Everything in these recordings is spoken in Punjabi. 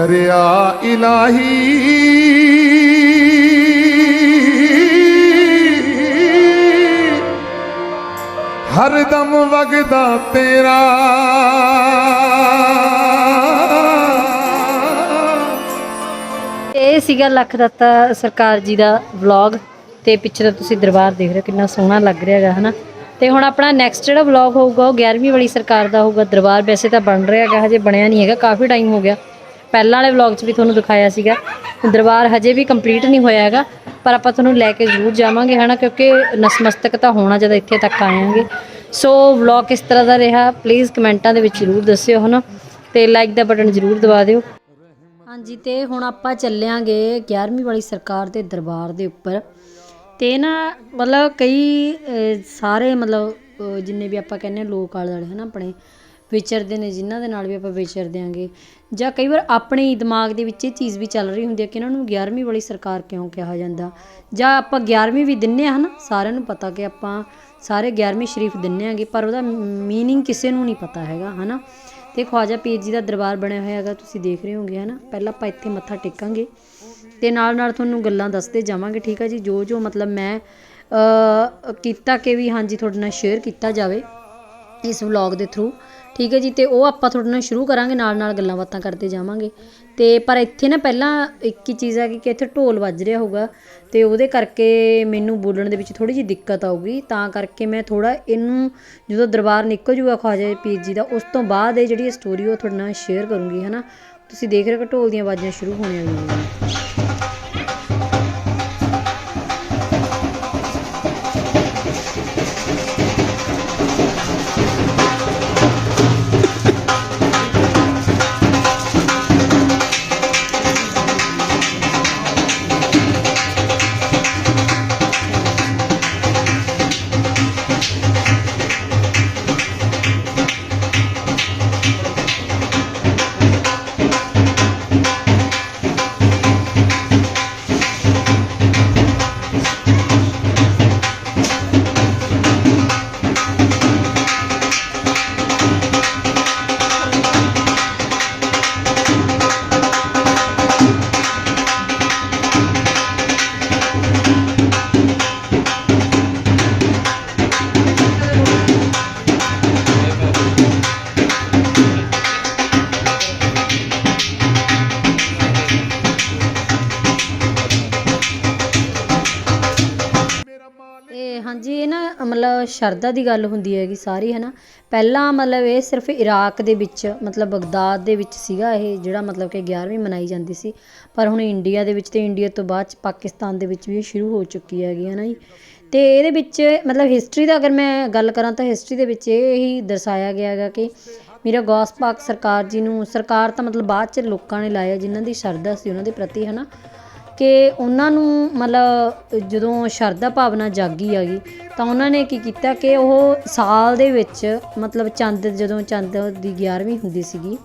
ਦਰਿਆ ਇਲਾਹੀ। ਹਰਦਮ ਵਗਦਾ ਤੇਰਾ। ਇਹ ਸੀਗਾ ਲੱਖ ਦੱਤਾ ਸਰਕਾਰ ਜੀ ਦਾ ਵਲੌਗ ਤੇ ਪਿੱਛੇ ਦਾ ਤੁਸੀਂ ਦਰਬਾਰ ਦੇਖ ਰਹੇ ਹੋ, ਕਿੰਨਾ ਸੋਹਣਾ ਲੱਗ ਰਿਹਾ ਹੈਗਾ, ਹਨਾ? ਤੇ ਹੁਣ ਆਪਣਾ ਨੈਕਸਟ ਜਿਹੜਾ ਵਲੌਗ ਹੋਊਗਾ, ਉਹ 11ਵੀਂ ਵਾਲੀ ਸਰਕਾਰ ਦਾ ਹੋਊਗਾ, ਦਰਬਾਰ ਵੈਸੇ ਤਾਂ ਬਣ ਰਿਹਾ ਹੈਗਾ, ਹਜੇ ਬਣਿਆ ਨਹੀਂ ਹੈਗਾ, ਕਾਫੀ ਟਾਈਮ ਹੋ ਗਿਆ। ਪਹਿਲਾਂ ਵਾਲੇ ਵਲੌਗ 'ਚ ਵੀ ਤੁਹਾਨੂੰ ਦਿਖਾਇਆ ਸੀਗਾ। ਦਰਬਾਰ ਹਜੇ ਵੀ ਕੰਪਲੀਟ ਨਹੀਂ ਹੋਇਆ ਹੈਗਾ, ਪਰ ਆਪਾਂ ਤੁਹਾਨੂੰ ਲੈ ਕੇ ਜ਼ਰੂਰ ਜਾਵਾਂਗੇ ਹਨਾ ਕਿਉਂਕਿ ਨਸਮਸਤਕ ਤਾਂ ਹੋਣਾ ਜਦੋਂ ਇੱਥੇ ਤੱਕ ਆਵਾਂਗੇ ਸੋ ਵਲੌਗ ਕਿਸ ਤਰ੍ਹਾਂ ਦਾ ਰਿਹਾ ਪਲੀਜ਼ ਕਮੈਂਟਾਂ ਦੇ ਵਿੱਚ ਜ਼ਰੂਰ ਦੱਸਿਓ ਹਨਾ ਤੇ ਲਾਈਕ ਦਾ ਬਟਨ ਜ਼ਰੂਰ ਦਬਾ ਦਿਓ। ਹਾਂਜੀ, ਤੇ ਹੁਣ ਆਪਾਂ ਚੱਲਿਆਂਗੇ 11ਵੀਂ ਵਾਲੀ ਸਰਕਾਰ ਦੇ ਦਰਬਾਰ ਦੇ ਉੱਪਰ। ਤੇ ਨਾ, ਮਤਲਬ ਕਈ ਸਾਰੇ ਮਤਲਬ ਜਿੰਨੇ ਵੀ ਆਪਾਂ ਕਹਿੰਦੇ ਲੋਕ ਆਲੇ ਦੁਆਲੇ ਹਨਾ ਆਪਣੇ ਵਿਚਰਦੇ ਨੇ, ਜਿਨ੍ਹਾਂ ਦੇ ਨਾਲ ਵੀ ਆਪਾਂ ਵਿਚਰਦੇ ਆਂਗੇ। ਜਾਂ ਕਈ ਵਾਰ ਆਪਣੇ ਹੀ ਦਿਮਾਗ ਦੇ ਵਿੱਚ ਇਹ ਚੀਜ਼ ਵੀ ਚੱਲ ਰਹੀ ਹੁੰਦੀ ਹੈ ਕਿ ਇਹਨਾਂ ਨੂੰ 11ਵੀਂ ਵਾਲੀ ਸਰਕਾਰ ਕਿਉਂ ਕਿਹਾ ਜਾਂਦਾ? ਜਾਂ ਆਪਾਂ 11ਵੀਂ ਵੀ ਦਿੰਨੇ ਆ, ਹਨਾ? ਸਾਰਿਆਂ ਨੂੰ ਪਤਾ ਕਿ ਆਪਾਂ ਸਾਰੇ 11ਵੀਂ ਸ਼ਰੀਫ ਦਿੰਨੇ ਆਂਗੇ, ਪਰ ਉਹਦਾ ਮੀਨਿੰਗ ਕਿਸੇ ਨੂੰ ਨਹੀਂ ਪਤਾ ਹੈਗਾ, ਹਨਾ? ਤੇ ਖਵਾਜਾ ਪੀਰ ਜੀ ਦਾ ਦਰਬਾਰ ਬਣਿਆ ਹੋਇਆ ਹੈਗਾ, ਤੁਸੀਂ ਦੇਖ ਰਹੇ ਹੋਗੇ, ਹਨਾ? ਪਹਿਲਾਂ ਆਪਾਂ ਇੱਥੇ ਮੱਥਾ ਟੇਕਾਂਗੇ ਤੇ ਨਾਲ ਨਾਲ ਤੁਹਾਨੂੰ ਗੱਲਾਂ ਦੱਸਦੇ ਜਾਵਾਂਗੇ, ਠੀਕ ਆ ਜੀ? ਜੋ ਜੋ ਮਤਲਬ ਮੈਂ ਕੀਤਾ ਕਿ ਵੀ ਹਾਂਜੀ, ਤੁਹਾਡੇ ਨਾਲ ਸ਼ੇਅਰ ਕੀਤਾ ਜਾਵੇ। ਇਸ ਵਲੌਗ ਦੇ ਥਰੂ ਠੀਕ ਹੈ ਜੀ, ਤੇ ਉਹ ਆਪਾਂ ਤੁਹਾਡੇ ਨਾਲ ਸ਼ੁਰੂ ਕਰਾਂਗੇ, ਨਾਲ ਨਾਲ ਗੱਲਾਂ ਬਾਤਾਂ ਕਰਦੇ ਜਾਵਾਂਗੇ। ਤੇ ਪਰ ਇੱਥੇ ਨਾ ਪਹਿਲਾਂ ਇੱਕ ਹੀ ਚੀਜ਼ ਹੈ ਕਿ ਇੱਥੇ ਢੋਲ ਵੱਜ ਰਿਹਾ ਹੋਊਗਾ, ਤੇ ਉਹਦੇ ਕਰਕੇ ਮੈਨੂੰ ਬੋਲਣ ਦੇ ਵਿੱਚ ਥੋੜੀ ਜਿਹੀ ਦਿੱਕਤ ਆਊਗੀ। ਤਾਂ ਕਰਕੇ ਮੈਂ ਥੋੜਾ ਇਹਨੂੰ ਜਦੋਂ ਦਰਬਾਰ ਨਿਕਲ ਜੂਗਾ ਖਵਾਜਾ ਪੀਰ ਜੀ ਦਾ, ਉਸ ਤੋਂ ਬਾਅਦ ਇਹ ਜਿਹੜੀ ਸਟੋਰੀ ਉਹ ਤੁਹਾਡੇ ਨਾਲ ਸ਼ੇਅਰ ਕਰੂੰਗੀ, ਹਨਾ? ਤੁਸੀਂ ਦੇਖ ਰਹੇ ਹੋ ਕਿ ਢੋਲ ਦੀਆਂ ਆਵਾਜ਼ਾਂ ਸ਼ੁਰੂ ਹੋਣ ਵਾਲੀਆਂ ਨੇ। ਸ਼ਰਧਾ ਦੀ ਗੱਲ ਹੁੰਦੀ ਹੈਗੀ ਸਾਰੀ ਹੈ ਨਾ ਪਹਿਲਾਂ ਮਤਲਬ ਇਹ ਸਿਰਫ ਇਰਾਕ ਦੇ ਵਿੱਚ, ਮਤਲਬ ਬਗਦਾਦ ਦੇ ਵਿੱਚ ਸੀਗਾ ਇਹ, ਜਿਹੜਾ ਮਤਲਬ ਕਿ 11ਵੀਂ ਮਨਾਈ ਜਾਂਦੀ ਸੀ। ਪਰ ਹੁਣ ਇੰਡੀਆ ਦੇ ਵਿੱਚ ਅਤੇ ਇੰਡੀਆ ਤੋਂ ਬਾਅਦ ਚ ਪਾਕਿਸਤਾਨ ਦੇ ਵਿੱਚ ਵੀ ਇਹ ਸ਼ੁਰੂ ਹੋ ਚੁੱਕੀ ਹੈਗੀ ਹੈ ਨਾ ਜੀ? ਅਤੇ ਇਹਦੇ ਵਿੱਚ, ਮਤਲਬ ਹਿਸਟਰੀ ਦਾ ਅਗਰ ਮੈਂ ਗੱਲ ਕਰਾਂ ਤਾਂ ਹਿਸਟਰੀ ਦੇ ਵਿੱਚ ਇਹ ਹੀ ਦਰਸਾਇਆ ਗਿਆ ਹੈਗਾ ਕਿ ਮੇਰਾ ਗੌਸ ਪਾਕ ਸਰਕਾਰ ਜੀ ਨੂੰ, ਸਰਕਾਰ ਤਾਂ ਮਤਲਬ ਬਾਅਦ ਚ ਲੋਕਾਂ ਨੇ ਲਾਇਆ ਜਿਨ੍ਹਾਂ ਦੀ ਸ਼ਰਧਾ ਸੀ ਉਹਨਾਂ ਦੇ ਪ੍ਰਤੀ ਹੈ ਨਾ ਕਿ ਉਹਨਾਂ ਨੂੰ ਮਤਲਬ ਜਦੋਂ ਸ਼ਰਧਾ ਭਾਵਨਾ ਜਾਗੀ ਹੈਗੀ ਤਾਂ ਉਹਨਾਂ ਨੇ ਕੀ ਕੀਤਾ ਕਿ ਉਹ ਸਾਲ ਦੇ ਵਿੱਚ, ਮਤਲਬ ਚੰਦ, ਜਦੋਂ ਚੰਦ ਦੀ 11ਵੀਂ ਹੁੰਦੀ ਸੀਗੀ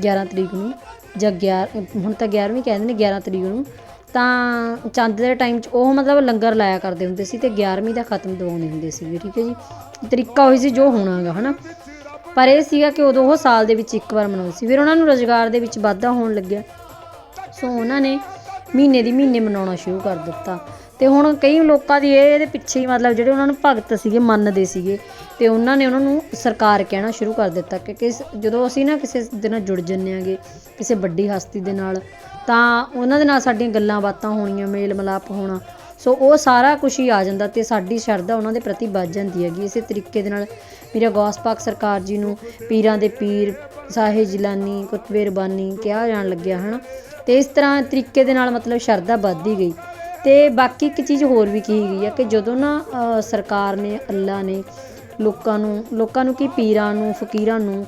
11 ਤਰੀਕ ਨੂੰ, ਜਾਂ 11 ਹੁਣ ਤਾਂ 11ਵੀਂ ਕਹਿੰਦੇ ਨੇ 11 ਤਰੀਕ ਨੂੰ, ਤਾਂ ਚੰਦ ਦੇ ਟਾਈਮ 'ਚ ਉਹ ਮਤਲਬ ਲੰਗਰ ਲਾਇਆ ਕਰਦੇ ਹੁੰਦੇ ਸੀ ਤੇ 11ਵੀਂ ਦਾ ਖਤਮ ਦਵਾਉਂਦੇ ਹੁੰਦੇ ਸੀਗੇ, ਠੀਕ ਹੈ ਜੀ? ਤਰੀਕਾ ਉਹੀ ਸੀ ਜੋ ਹੋਣਾਗਾ, ਹਨਾ? ਪਰ ਇਹ ਸੀਗਾ ਕਿ ਉਦੋਂ ਉਹ ਸਾਲ ਦੇ ਵਿੱਚ ਇੱਕ ਵਾਰ ਮਨਾਉਂਦੇ ਸੀ, ਫਿਰ ਉਹਨਾਂ ਨੂੰ ਰੋਜ਼ਗਾਰ ਦੇ ਵਿੱਚ ਵਾਧਾ ਹੋਣ ਲੱਗਿਆ। ਸੋ ਉਹਨਾਂ ਨੇ ਮਹੀਨੇ ਦੀ ਮਹੀਨੇ ਮਨਾਉਣਾ ਸ਼ੁਰੂ ਕਰ ਦਿੱਤਾ। ਤੇ ਹੁਣ ਕਈ ਲੋਕਾਂ ਦੀ ਇਹ, ਇਹਦੇ ਪਿੱਛੇ ਹੀ ਮਤਲਬ ਜਿਹੜੇ ਉਹਨਾਂ ਨੂੰ ਭਗਤ ਸੀਗੇ, ਮੰਨਦੇ ਸੀਗੇ, ਤੇ ਉਹਨਾਂ ਨੇ ਉਹਨਾਂ ਨੂੰ ਸਰਕਾਰ ਕਹਿਣਾ ਸ਼ੁਰੂ ਕਰ ਦਿੱਤਾ ਕਿ ਕਿਸ, ਜਦੋਂ ਅਸੀਂ ਨਾ ਕਿਸੇ ਦੇ ਨਾਲ ਜੁੜ ਜੰਨੇ ਆਂਗੇ, ਕਿਸੇ ਵੱਡੀ ਹਸਤੀ ਦੇ ਨਾਲ, ਤਾਂ ਉਹਨਾਂ ਦੇ ਨਾਲ ਸਾਡੀਆਂ ਗੱਲਾਂ ਬਾਤਾਂ ਹੋਣੀਆਂ, ਮੇਲ ਮਿਲਾਪ ਹੋਣਾ, ਸੋ ਉਹ ਸਾਰਾ ਕੁਝ ਹੀ ਆ ਜਾਂਦਾ ਤੇ ਸਾਡੀ ਸ਼ਰਧਾ ਉਹਨਾਂ ਦੇ ਪ੍ਰਤੀ ਵੱਧ ਜਾਂਦੀ ਹੈਗੀ। ਇਸੇ ਤਰੀਕੇ ਦੇ ਨਾਲ ਮੇਰਾ ਗੌਸ ਪਾਕ ਸਰਕਾਰ ਜੀ ਨੂੰ ਪੀਰਾਂ ਦੇ ਪੀਰ, ਸਾਹੇ ਜਿਲਾਨੀ, ਕੁਤਬੇ ਰਬਾਨੀ ਕਿਹਾ ਜਾਣ ਲੱਗਿਆ, ਹਨਾ? ਤੇ ਇਸ ਤਰ੍ਹਾਂ ਤਰੀਕੇ ਦੇ ਨਾਲ ਮਤਲਬ ਸ਼ਰਧਾ ਵੱਧਦੀ ਗਈ। ਅਤੇ ਬਾਕੀ ਇੱਕ ਚੀਜ਼ ਹੋਰ ਵੀ ਕਹੀ ਗਈ ਆ ਕਿ ਜਦੋਂ ਨਾ ਸਰਕਾਰ ਨੇ ਅੱਲਾ ਨੇ ਲੋਕਾਂ ਨੂੰ ਲੋਕਾਂ ਨੂੰ ਕੀ ਪੀਰਾਂ ਨੂੰ, ਫਕੀਰਾਂ ਨੂੰ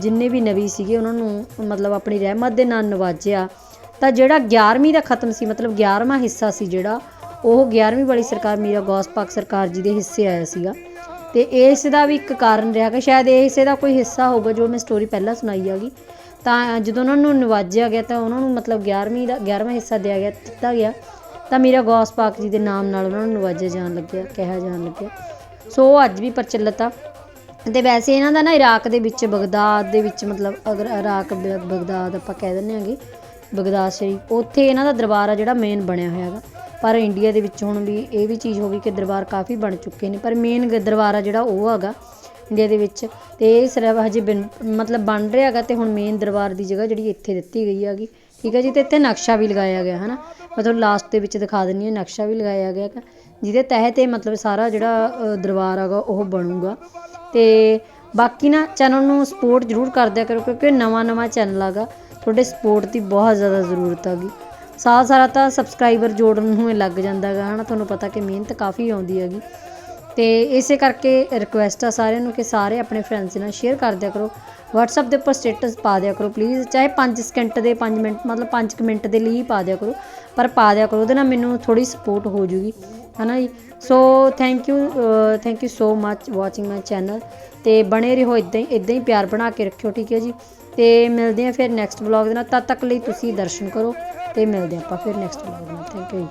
ਜਿੰਨੇ ਵੀ ਨਬੀ ਸੀਗੇ ਉਹਨਾਂ ਨੂੰ ਮਤਲਬ ਆਪਣੀ ਰਹਿਮਤ ਦੇ ਨਾਲ ਨਵਾਜਿਆ, ਤਾਂ ਜਿਹੜਾ 11ਵੀਂ ਦਾ ਖਤਮ ਸੀ, ਮਤਲਬ 11ਵਾਂ ਹਿੱਸਾ ਸੀ ਜਿਹੜਾ, ਉਹ 11ਵੀਂ ਵਾਲੀ ਸਰਕਾਰ, ਮੀਰਾ ਗੌਸ ਪਾਕ ਸਰਕਾਰ ਜੀ ਦੇ ਹਿੱਸੇ ਆਇਆ ਸੀਗਾ। ਤੇ ਇਸ ਦਾ ਵੀ ਇੱਕ ਕਾਰਨ ਰਿਹਾ ਕਿ ਸ਼ਾਇਦ ਇਹ ਹਿੱਸੇ ਦਾ ਕੋਈ ਹਿੱਸਾ ਹੋਊਗਾ ਜੋ ਮੈਂ ਸਟੋਰੀ ਪਹਿਲਾਂ ਸੁਣਾਈ ਹੈਗੀ। ਤਾਂ ਜਦੋਂ ਉਹਨਾਂ ਨੂੰ ਨਵਾਜਿਆ ਗਿਆ, ਤਾਂ ਉਹਨਾਂ ਨੂੰ ਮਤਲਬ 11ਵੀਂ ਦਾ 11ਵਾਂ ਹਿੱਸਾ ਦਿਆ ਗਿਆ, ਦਿੱਤਾ ਗਿਆ। ਤਾਂ ਮੀਰਾ ਗੌਸ ਪਾਕ ਜੀ ਦੇ ਨਾਮ ਨਾਲ ਉਹਨਾਂ ਨੂੰ ਨਵਾਜਿਆ ਜਾਣ ਲੱਗਿਆ, ਕਿਹਾ ਜਾਣ ਲੱਗਿਆ। ਸੋ ਉਹ ਅੱਜ ਵੀ ਪ੍ਰਚਲਿਤ ਆ। ਤੇ ਵੈਸੇ ਇਹਨਾਂ ਦਾ ਨਾ ਇਰਾਕ ਦੇ ਵਿੱਚ, ਬਗਦਾਦ ਦੇ ਵਿੱਚ ਮਤਲਬ ਅਗਰ ਇਰਾਕ ਬਗਦਾਦ ਆਪਾਂ ਕਹਿ ਦਿੰਦੇ ਹਾਂਗੇ, ਬਗਦਾਦ ਸ਼ਰੀਫ, ਉੱਥੇ ਇਹਨਾਂ ਦਾ ਦਰਬਾਰ ਆ ਜਿਹੜਾ ਮੇਨ ਬਣਿਆ ਹੋਇਆ ਹੈਗਾ। ਪਰ ਇੰਡੀਆ ਦੇ ਵਿੱਚ ਹੁਣ ਵੀ ਇਹ ਵੀ ਚੀਜ਼ ਹੋ ਗਈ ਕਿ ਦਰਬਾਰ ਕਾਫੀ ਬਣ ਚੁੱਕੇ ਨੇ। ਪਰ ਮੇਨ ਦਰਬਾਰ ਆ ਜਿਹੜਾ ਉਹ ਹੈਗਾ ਇੰਡੀਆ ਦੇ ਵਿੱਚ। ਤੇ ਇਹ ਸਿਰਫ ਹਜੇ ਬਣ- ਮਤਲਬ ਬਣ ਰਿਹਾ ਹੈਗਾ ਤੇ ਹੁਣ ਮੇਨ ਦਰਬਾਰ ਦੀ ਜਗ੍ਹਾ ਜਿਹੜੀ ਇੱਥੇ ਦਿੱਤੀ ਗਈ ਹੈਗੀ। ਠੀਕ ਹੈ ਜੀ, ਤੇ ਇੱਥੇ ਨਕਸ਼ਾ ਵੀ ਲਗਾਇਆ ਗਿਆ, ਹਨਾ? ਮੈਂ ਤੁਹਾਨੂੰ ਲਾਸਟ ਦੇ ਵਿੱਚ ਦਿਖਾ ਦਿੰਨੀ ਹਾਂ ਨਕਸ਼ਾ ਵੀ ਲਗਾਇਆ ਗਿਆ ਹੈਗਾ। ਜਿਹਦੇ ਤਹਿਤ ਇਹ ਮਤਲਬ ਸਾਰਾ ਜਿਹੜਾ ਅ, ਦਰਬਾਰ ਹੈਗਾ ਉਹ ਬਣੂਗਾ। ਤੇ ਬਾਕੀ ਨਾ ਚੈਨਲ ਨੂੰ ਸਪੋਰਟ ਜ਼ਰੂਰ ਕਰਦਿਆ ਕਰੋ ਕਿਉਂਕਿ ਨਵਾਂ ਨਵਾਂ ਚੈਨਲ ਹੈਗਾ। ਤੁਹਾਡੇ ਸਪੋਰਟ ਦੀ ਬਹੁਤ ਜ਼ਿਆਦਾ ਜ਼ਰੂਰਤ ਹੈਗੀ। ਸਾਰਾ ਸਾਰਾ ਤਾਂ ਸਬਸਕ੍ਰਾਈਬਰ ਜੋੜਨ ਨੂੰ ਲੱਗ ਜਾਂਦਾ ਹੈਗਾ ਹਨਾ? ਤੁਹਾਨੂੰ ਪਤਾ ਕਿ ਮਿਹਨਤ ਕਾਫੀ ਆਉਂਦੀ ਹੈਗੀ। ਤੇ ਇਸੇ ਕਰਕੇ ਰਿਕੁਐਸਟ ਆ ਸਾਰਿਆਂ ਨੂੰ ਕਿ ਸਾਰੇ ਆਪਣੇ ਫਰੈਂਡਸ ਨਾਲ ਸ਼ੇਅਰ ਕਰਦਿਆ ਕਰੋ। WhatsApp ਦੇ ਉੱਪਰ ਸਟੇਟਸ ਪਾ ਦਿਆ ਕਰੋ ਪਲੀਜ਼ ਚਾਹੇ 5 ਸਕਿੰਟ ਦੇ 5 ਮਿੰਟ, ਮਤਲਬ 5 ਮਿੰਟ ਦੇ ਲਈ ਹੀ ਪਾ ਦਿਆ ਕਰੋ, ਪਰ ਪਾ ਦਿਆ ਕਰੋ, ਉਹਦੇ ਨਾਲ ਮੈਨੂੰ ਥੋੜੀ ਸਪੋਰਟ ਹੋ ਜੂਗੀ। ਹਨਾ ਜੀ? So thank you thank you so much watching my channel ਤੇ ਬਣੇ ਰਹੋ ਇਦਾਂ ਹੀ ਇਦਾਂ ਹੀ ਪਿਆਰ ਬਣਾ ਕੇ ਰੱਖਿਓ, ਠੀਕ ਹੈ ਜੀ? ਤੇ ਮਿਲਦੇ ਆ ਫਿਰ ਨੈਕਸਟ ਵਲੌਗ ਦੇ ਨਾਲ। ਤਦ ਤੱਕ ਲਈ ਤੁਸੀਂ ਦਰਸ਼ਨ ਕਰੋ, ਤੇ ਮਿਲਦੇ ਆਪਾਂ ਫਿਰ ਨੈਕਸਟ ਵਲੌਗ ਨਾਲ। ਥੈਂਕ ਯੂ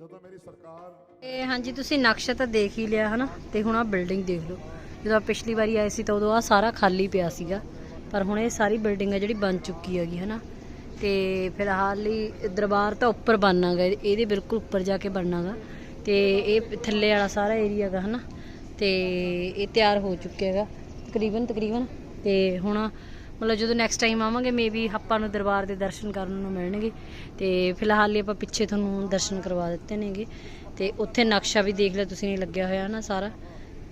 ਕਦਮ ਸਰਕਾਰ ਤੇ ਹਾਂਜੀ, ਤੁਸੀਂ ਨਕਸ਼ਾ ਤਾਂ ਦੇਖ ਹੀ ਲਿਆ ਹਨਾ, ਤੇ ਹੁਣ ਆ ਬਿਲਡਿੰਗ ਦੇਖ ਲਓ। ਜਦੋਂ ਆਪਾਂ ਪਿਛਲੀ ਵਾਰੀ ਆਏ ਸੀ ਤਾਂ ਉਦੋਂ ਆ ਸਾਰਾ ਖਾਲੀ ਪਿਆ ਸੀਗਾ। ਪਰ ਹੁਣ ਇਹ ਸਾਰੀ ਬਿਲਡਿੰਗ ਆ ਜਿਹੜੀ ਬਣ ਚੁੱਕੀ ਹੈਗੀ ਹਨਾ। ਤੇ ਫਿਲਹਾਲ ਲਈ ਦਰਬਾਰ ਤਾਂ ਉੱਪਰ ਬਣਨਾਗਾ, ਇਹਦੇ ਬਿਲਕੁਲ ਉੱਪਰ ਜਾ ਕੇ ਬਣਨਾਗਾ। ਤੇ ਇਹ ਥੱਲੇ ਵਾਲਾ ਸਾਰਾ ਏਰੀਆ ਹੈਗਾ ਹਨਾ, ਤੇ ਇਹ ਤਿਆਰ ਹੋ ਚੁੱਕਿਆ ਹੈਗਾ, ਤਕਰੀਬਨ ਤਕਰੀਬਨ। ਤੇ ਹੁਣ ਮਤਲਬ ਜਦੋਂ ਨੈਕਸਟ ਟਾਈਮ ਆਵਾਂਗੇ ਮੇਬੀ ਆਪਾਂ ਨੂੰ ਦਰਬਾਰ ਦੇ ਦਰਸ਼ਨ ਕਰਨ ਨੂੰ ਮਿਲਣਗੇ। ਤੇ ਫਿਲਹਾਲ ਲਈ ਆਪਾਂ ਪਿੱਛੇ ਤੁਹਾਨੂੰ ਦਰਸ਼ਨ ਕਰਵਾ ਦਿੱਤੇ ਨੇਗੇ। ਤੇ ਉੱਥੇ ਨਕਸ਼ਾ ਵੀ ਦੇਖ ਲਿਆ ਤੁਸੀਂ ਨੇ ਲੱਗਿਆ ਹੋਇਆ ਨਾ ਸਾਰਾ।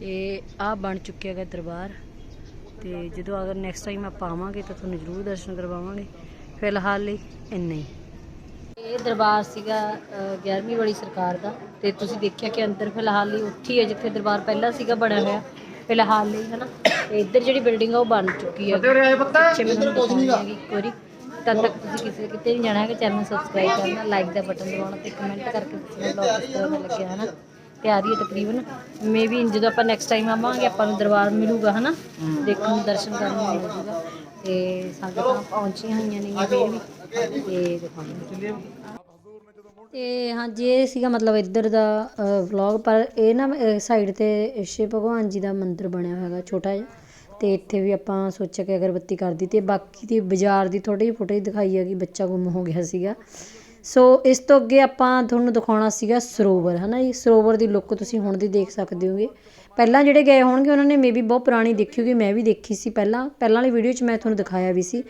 ਇਹ ਆ ਬਣ ਚੁੱਕਿਆ ਹੈਗਾ ਦਰਬਾਰ। ਤੇ ਜਦੋਂ ਅਗਰ ਨੈਕਸਟ ਟਾਈਮ ਆਪਾਂ ਆਵਾਂਗੇ, ਤਾਂ ਤੁਹਾਨੂੰ ਜ਼ਰੂਰ ਦਰਸ਼ਨ ਕਰਵਾਵਾਂਗੇ। ਫਿਲਹਾਲ ਲਈ ਇੰਨਾ ਹੀ। ਇਹ ਦਰਬਾਰ ਸੀਗਾ 11ਵੀਂ ਵਾਲੀ ਸਰਕਾਰ ਦਾ। ਤੇ ਤੁਸੀਂ ਦੇਖਿਆ ਕਿ ਅੰਦਰ ਫਿਲਹਾਲ ਲਈ ਉੱਥੇ ਹੀ ਹੈ ਜਿੱਥੇ ਦਰਬਾਰ ਪਹਿਲਾਂ ਸੀਗਾ ਬਣਿਆ ਹੋਇਆ। ਫਿਲਹਾਲ ਲਈ ਹਨਾ? ਤੇ ਇੱਧਰ ਜਿਹੜੀ ਬਿਲਡਿੰਗ ਆ ਉਹ ਬਣ ਚੁੱਕੀ ਹੈ। ਪਿੱਛੇ ਮੈਂ ਤੁਹਾਨੂੰ ਹੈਗੀ ਇੱਕ ਵਾਰੀ। ਤਦ ਤੱਕ ਤੁਸੀਂ ਕਿਸੇ ਕਿਤੇ ਨਹੀਂ ਜਾਣਾ ਹੈਗਾ ਚੈਨਲ ਨੂੰ ਸਬਸਕ੍ਰਾਈਬ ਕਰਨਾ ਲਾਈਕ ਦਾ ਬਟਨ ਦਬਾਉਣਾ ਤੇ ਕਮੈਂਟ ਕਰਕੇ ਦੱਸਣਾ ਬਲੌਗ ਕਿਸ ਤਰ੍ਹਾਂ ਦਾ ਲੱਗਿਆ ਹਨਾ? ਤਿਆਰੀ ਹੈ ਤਕਰੀਬਨ। ਮੇਬੀ ਜਦੋਂ ਆਪਾਂ ਨੈਕਸਟ ਟਾਈਮ ਆਵਾਂਗੇ ਆਪਾਂ ਨੂੰ ਦਰਬਾਰ ਮਿਲੂਗਾ ਹਨਾ? ਦੇਖਣ ਨੂੰ ਦਰਸ਼ਨ ਕਰਨ ਨੂੰ ਮਿਲ ਜੂਗਾ ਤੇ ਸੰਗਤਾਂ ਪਹੁੰਚੀਆਂ ਹੋਈਆਂ ਨੇ ਫਿਰ ਵੀ। ਤੇ ਦਿਖਾਉਂਦੇ ਤੇ ਹਾਂਜੀ, ਇਹ ਸੀਗਾ ਮਤਲਬ ਇੱਧਰ ਦਾ ਵਲੌਗ ਪਰ ਇਹ ਨਾ ਸਾਈਡ ਤੇ ਸ਼ਿਵ ਭਗਵਾਨ ਜੀ ਦਾ ਮੰਦਿਰ ਬਣਿਆ ਹੋਇਆ ਹੈਗਾ ਛੋਟਾ ਜਿਹਾ। ਤੇ ਇੱਥੇ ਵੀ ਆਪਾਂ ਸੋਚਿਆ ਕਿ ਅਗਰਬੱਤੀ ਕਰ ਦਿੱਤੀ। ਬਾਕੀ ਦੀ ਬਾਜ਼ਾਰ ਦੀ ਥੋੜੀ ਜਿਹੀ ਫੁਟੇਜ ਦਿਖਾਈ ਹੈਗੀ, ਬੱਚਾ ਗੁੰਮ ਹੋ ਗਿਆ ਸੀਗਾ। ਸੋ ਇਸ ਤੋਂ ਅੱਗੇ ਆਪਾਂ ਤੁਹਾਨੂੰ ਦਿਖਾਉਣਾ ਸੀਗਾ ਸਰੋਵਰ ਹੈ ਨਾ ਜੀ? ਸਰੋਵਰ ਦੀ ਲੁੱਕ ਤੁਸੀਂ ਹੁਣ ਦੀ ਦੇਖ ਸਕਦੇ ਹੋਗੇ। ਪਹਿਲਾਂ ਜਿਹੜੇ ਗਏ ਹੋਣਗੇ, ਉਹਨਾਂ ਨੇ ਮੇਬੀ ਬਹੁਤ ਪੁਰਾਣੀ ਦੇਖੀ ਹੋਗੀ, ਮੈਂ ਵੀ ਦੇਖੀ ਸੀ ਪਹਿਲਾਂ। ਪਹਿਲਾਂ ਵਾਲੀ ਵੀਡੀਓ 'ਚ ਮੈਂ ਤੁਹਾਨੂੰ ਦਿਖਾਇਆ ਵੀ ਸੀ।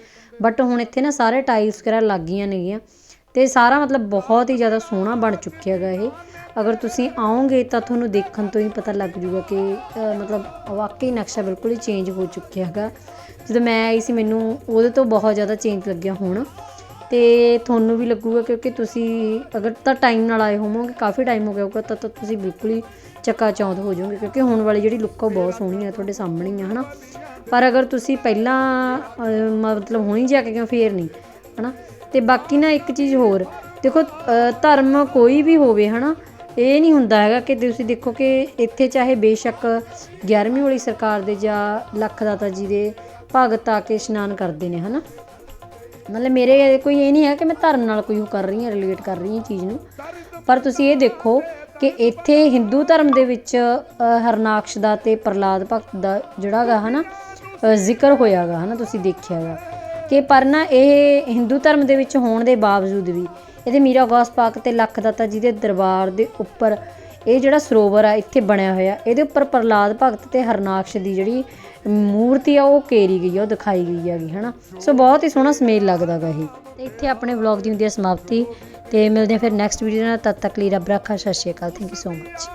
ਬਟ ਹੁਣ ਇੱਥੇ ਨਾ ਸਾਰੇ ਟਾਈਲਸ ਵਗੈਰਾ ਲੱਗ ਗਈਆਂ ਨੇਗੀਆਂ। ਤੇ ਸਾਰਾ ਮਤਲਬ ਬਹੁਤ ਹੀ ਜ਼ਿਆਦਾ ਸੋਹਣਾ ਬਣ ਚੁੱਕਿਆ ਹੈਗਾ ਇਹ। ਅਗਰ ਤੁਸੀਂ ਆਓਗੇ ਤਾਂ ਤੁਹਾਨੂੰ ਦੇਖਣ ਤੋਂ ਹੀ ਪਤਾ ਲੱਗ ਜੂਗਾ ਕਿ ਮਤਲਬ ਵਾਕਈ ਨਕਸ਼ਾ ਬਿਲਕੁਲ ਹੀ ਚੇਂਜ ਹੋ ਚੁੱਕਿਆ ਹੈਗਾ। ਜਦੋਂ ਮੈਂ ਆਈ ਸੀ, ਮੈਨੂੰ ਉਹਦੇ ਤੋਂ ਬਹੁਤ ਜ਼ਿਆਦਾ ਚੇਂਜ ਲੱਗਿਆ ਹੁਣ। ਤੇ ਤੁਹਾਨੂੰ ਵੀ ਲੱਗੂਗਾ ਕਿਉਂਕਿ ਤੁਸੀਂ ਅਗਰ ਤਾਂ ਟਾਈਮ ਨਾਲ ਆਏ ਹੋਵੋਗੇ, ਕਾਫੀ ਟਾਈਮ ਹੋ ਗਿਆ ਹੋਊਗਾ, ਤਾਂ ਤਾਂ ਤੁਸੀਂ ਬਿਲਕੁਲ ਹੀ ਚੱਕਾ ਚੌਂਦ ਹੋ ਜਾਓਗੇ ਕਿਉਂਕਿ ਹੁਣ ਵਾਲੀ ਜਿਹੜੀ ਲੁੱਕ ਆ ਉਹ ਬਹੁਤ ਸੋਹਣੀ ਆ, ਤੁਹਾਡੇ ਸਾਹਮਣੇ ਹੀ ਆ, ਹਨਾ? ਪਰ ਅਗਰ ਤੁਸੀਂ ਪਹਿਲਾਂ ਮਤਲਬ ਹੁਣੀ ਜਾ ਕੇ ਕਿਉਂ ਫੇਰ ਨਹੀਂ, ਹਨਾ? ਤੇ ਬਾਕੀ ਨਾ ਇੱਕ ਚੀਜ਼ ਹੋਰ, ਦੇਖੋ ਧਰਮ ਕੋਈ ਵੀ ਹੋਵੇ, ਹਨਾ, ਇਹ ਨਹੀਂ ਹੁੰਦਾ ਹੈਗਾ ਕਿ ਤੁਸੀਂ ਦੇਖੋ ਕਿ ਇੱਥੇ ਚਾਹੇ ਬੇਸ਼ੱਕ 11ਵੀਂ ਵਾਲੀ ਸਰਕਾਰ ਦੇ ਜਾਂ ਲੱਖ ਦਾਤਾ ਜੀ ਦੇ ਭਗਤ ਆ ਕੇ ਇਸ਼ਨਾਨ ਕਰਦੇ ਨੇ, ਹਨਾ? ਮਤਲਬ ਮੇਰੇ ਕੋਈ ਇਹ ਨਹੀਂ ਹੈ ਕਿ ਮੈਂ ਧਰਮ ਨਾਲ ਕੋਈ ਉਹ ਕਰ ਰਹੀ ਹਾਂ ਰਿਲੇਟ ਕਰ ਰਹੀ ਹਾਂ ਚੀਜ਼ ਨੂੰ। ਪਰ ਤੁਸੀਂ ਇਹ ਦੇਖੋ ਕਿ ਇੱਥੇ ਹਿੰਦੂ ਧਰਮ ਦੇ ਵਿੱਚ ਹਰਨਾਕਸ਼ ਦਾ ਤੇ ਪ੍ਰਲਾਦ ਭਗਤ ਦਾ ਜਿਹੜਾ ਗਾ ਹਨਾ ਅ, ਜ਼ਿਕਰ ਹੋਇਆਗਾ ਹਨਾ ਤੁਸੀਂ ਦੇਖਿਆਗਾ ਕਿ ਪਰ ਨਾ ਇਹ ਹਿੰਦੂ ਧਰਮ ਦੇ ਵਿੱਚ ਹੋਣ ਦੇ ਬਾਵਜੂਦ ਵੀ ਇਹਦੇ ਮੀਰਾ ਗੌਸ ਪਾਕ ਤੇ ਲੱਖ ਦਾਤਾ ਜੀ ਦੇ ਦਰਬਾਰ ਦੇ ਉੱਪਰ ਇਹ ਜਿਹੜਾ ਸਰੋਵਰ ਆ, ਇੱਥੇ ਬਣਿਆ ਹੋਇਆ। ਇਹਦੇ ਉੱਪਰ ਪ੍ਰਹਲਾਦ ਭਗਤ ਤੇ ਹਰਨਾਕਸ਼ ਦੀ ਜਿਹੜੀ ਮੂਰਤੀ ਆ, ਉਹ ਕੇਰੀ ਗਈ ਆ, ਉਹ ਦਿਖਾਈ ਗਈ ਹੈਗੀ, ਹਨਾ? ਸੋ ਬਹੁਤ ਹੀ ਸੋਹਣਾ ਸਮੇਲ ਲੱਗਦਾ ਗਾ ਇਹ। ਤੇ ਇੱਥੇ ਆਪਣੇ ਵਲੌਗ ਦੀ ਹੁੰਦੀ ਹੈ ਸਮਾਪਤੀ। ਤੇ ਮਿਲਦੇ ਹਾਂ ਫਿਰ ਨੈਕਸਟ ਵੀਡੀਓ ਨਾਲ। ਤਦ ਤੱਕ ਲਈ ਰੱਬ ਰੱਖਾ, Sat Sri Akal. Thank you so much